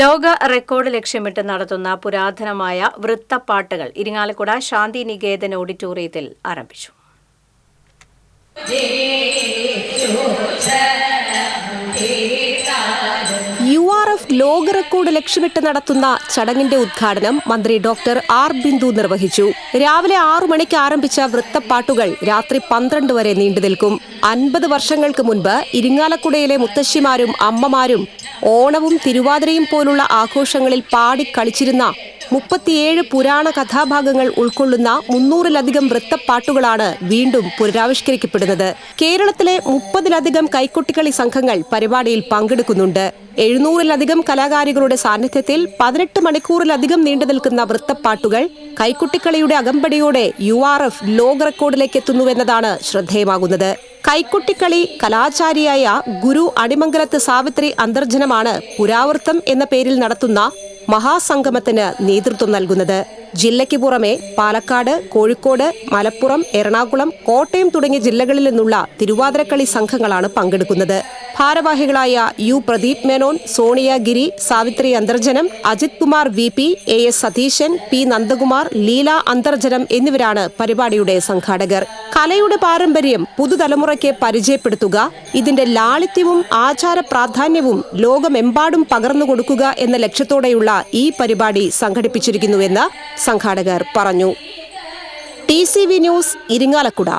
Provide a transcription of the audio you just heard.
ലോക റെക്കോർഡ് ലക്ഷ്യമിട്ട് നടത്തുന്ന പുരാതനമായ വൃത്തപ്പാട്ടുകൾ ഇരിങ്ങാലക്കുട ശാന്തി നികേതൻ ഓഡിറ്റോറിയത്തിൽ ആരംഭിച്ചു. യു ആർ എഫ് ലോക റെക്കോർഡ് ലക്ഷ്യമിട്ട് നടത്തുന്ന ചടങ്ങിന്റെ ഉദ്ഘാടനം മന്ത്രി ഡോക്ടർ ആർ ബിന്ദു നിർവഹിച്ചു. രാവിലെ ആറു മണിക്ക് ആരംഭിച്ച വൃത്തപ്പാട്ടുകൾ രാത്രി പന്ത്രണ്ട് വരെ നീണ്ടു നിൽക്കും. അൻപത് വർഷങ്ങൾക്ക് മുൻപ് ഇരിങ്ങാലക്കുടയിലെ മുത്തശ്ശിമാരും അമ്മമാരും ഓണവും തിരുവാതിരയും പോലുള്ള ആഘോഷങ്ങളിൽ പാടിക്കളിച്ചിരുന്ന മുപ്പത്തിയേഴ് പുരാണ കഥാഭാഗങ്ങൾ ഉൾക്കൊള്ളുന്ന മുന്നൂറിലധികം വൃത്തപ്പാട്ടുകളാണ് വീണ്ടും പുനരാവിഷ്കരിക്കപ്പെടുന്നത്. കേരളത്തിലെ മുപ്പതിലധികം കൈക്കൊട്ടിക്കളി സംഘങ്ങൾ പരിപാടിയിൽ പങ്കെടുക്കുന്നുണ്ട്. എഴുന്നൂറിലധികം കലാകാരികളുടെ സാന്നിധ്യത്തിൽ പതിനെട്ട് മണിക്കൂറിലധികം നീണ്ടു നിൽക്കുന്ന വൃത്തപ്പാട്ടുകൾ കൈക്കുട്ടിക്കളിയുടെ അകമ്പടിയോടെ യു ആർ എഫ് ലോക റെക്കോർഡിലേക്ക് എത്തുന്നുവെന്നതാണ് ശ്രദ്ധേയമാകുന്നത്. കൈക്കുട്ടിക്കളി കലാചാരിയായ ഗുരു അടിമംഗലത്ത് സാവിത്രി അന്തർജനമാണ് പുരാവൃത്തം എന്ന പേരിൽ നടത്തുന്ന മഹാസംഗമത്തിന് നേതൃത്വം നൽകുന്നത് ജില്ലയ്ക്ക് പുറമെ പാലക്കാട് കോഴിക്കോട് മലപ്പുറം എറണാകുളം കോട്ടയം തുടങ്ങിയ ജില്ലകളിൽ നിന്നുള്ള തിരുവാതിരക്കളി സംഘങ്ങളാണ് പങ്കെടുക്കുന്നത്. ഭാരവാഹികളായ U Pradeep Menon Sonia Giri Savithri Antharjanam Ajith Kumar V P A S Satheesan P Nandakumar Leela Antharjanam എന്നിവരാണ് പരിപാടിയുടെ സംഘാടകർ. കലയുടെ പാരമ്പര്യം പുതുതലമുറയ്ക്ക് പരിചയപ്പെടുത്തുക ഇതിന്റെ ലാളിത്യവും ആചാര പ്രാധാന്യവും ലോകമെമ്പാടും പകർന്നു കൊടുക്കുക എന്ന ലക്ഷ്യത്തോടെയുള്ള ഈ പരിപാടി സംഘടിപ്പിച്ചിരിക്കുന്നുവെന്ന് സംഘാടകർ പറഞ്ഞു. T news Irinjalakuda.